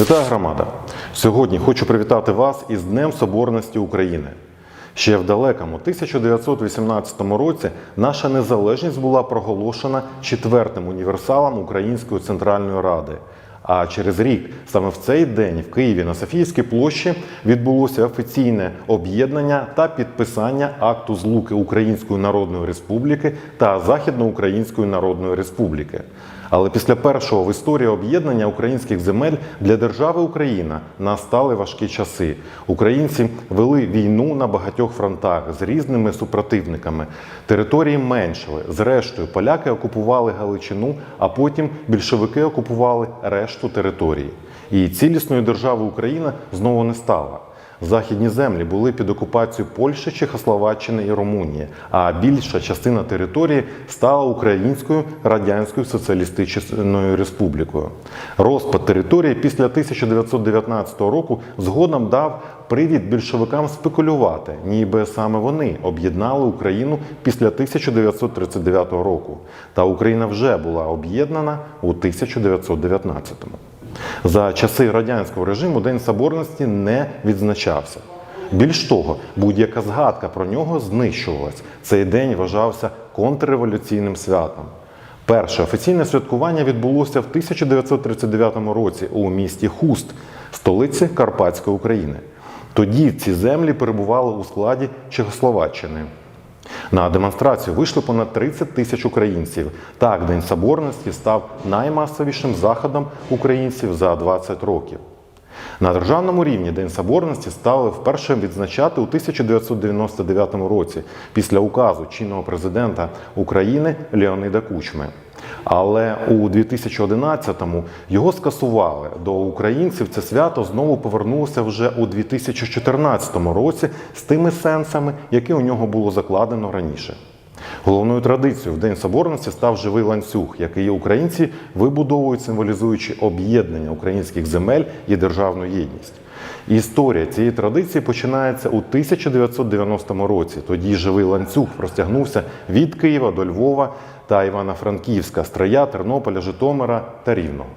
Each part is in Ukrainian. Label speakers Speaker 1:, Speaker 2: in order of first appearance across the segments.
Speaker 1: Вітаю громада! Сьогодні хочу привітати вас із Днем Соборності України. Ще в далекому 1918 році наша незалежність була проголошена четвертим універсалом Української Центральної Ради. А через рік, саме в цей день, в Києві на Софійській площі відбулося офіційне об'єднання та підписання акту злуки Української Народної Республіки та Західноукраїнської Народної Республіки. Але після першого в історії об'єднання українських земель для держави Україна настали важкі часи. Українці вели війну на багатьох фронтах з різними супротивниками. Території меншили. Зрештою, поляки окупували Галичину, а потім більшовики окупували решту території. І цілісної держави Україна знову не стала. Західні землі були під окупацією Польщі, Чехословаччини і Румунії, а більша частина території стала Українською Радянською Соціалістичною Республікою. Розпад території після 1919 року згодом дав привід більшовикам спекулювати, ніби саме вони об'єднали Україну після 1939 року. Та Україна вже була об'єднана у 1919-му. За часи радянського режиму День Соборності не відзначався. Більш того, будь-яка згадка про нього знищувалась. Цей день вважався контрреволюційним святом. Перше офіційне святкування відбулося в 1939 році у місті Хуст, столиці Карпатської України. Тоді ці землі перебували у складі Чехословаччини. На демонстрацію вийшли понад 30 тисяч українців. Так, День Соборності став наймасовішим заходом українців за 20 років. На державному рівні День Соборності стали вперше відзначати у 1999 році після указу чинного президента України Леонида Кучми. Але у 2011-му його скасували. До українців це свято знову повернулося вже у 2014 році з тими сенсами, які у нього було закладено раніше. Головною традицією в День Соборності став живий ланцюг, який українці вибудовують, символізуючи об'єднання українських земель і державну єдність. Історія цієї традиції починається у 1990 році. Тоді живий ланцюг простягнувся від Києва до Львова та Івано-Франківська, Стрия, Тернополя, Житомира та Рівного.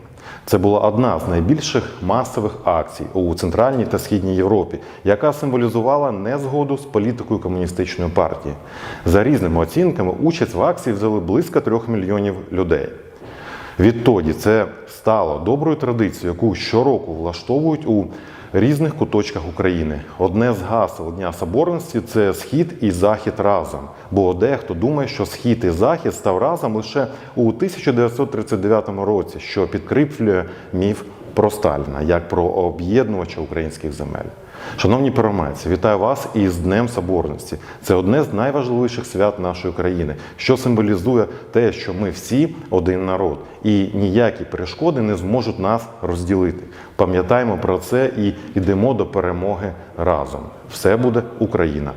Speaker 1: Це була одна з найбільших масових акцій у Центральній та Східній Європі, яка символізувала незгоду з політикою комуністичної партії. За різними оцінками, участь в акції взяли близько трьох мільйонів людей. Відтоді це стало доброю традицією, яку щороку влаштовують у різних куточках України. Одне з гасел Дня Соборності це схід і захід разом. Бо дехто думає, що схід і захід став разом лише у 1939 році, що підкріплює міф про Сталіна як про об'єднувача українських земель. Шановні перомайці, вітаю вас із Днем Соборності. Це одне з найважливіших свят нашої країни, що символізує те, що ми всі один народ, і ніякі перешкоди не зможуть нас розділити. Пам'ятаємо про це і йдемо до перемоги разом. Все буде Україна!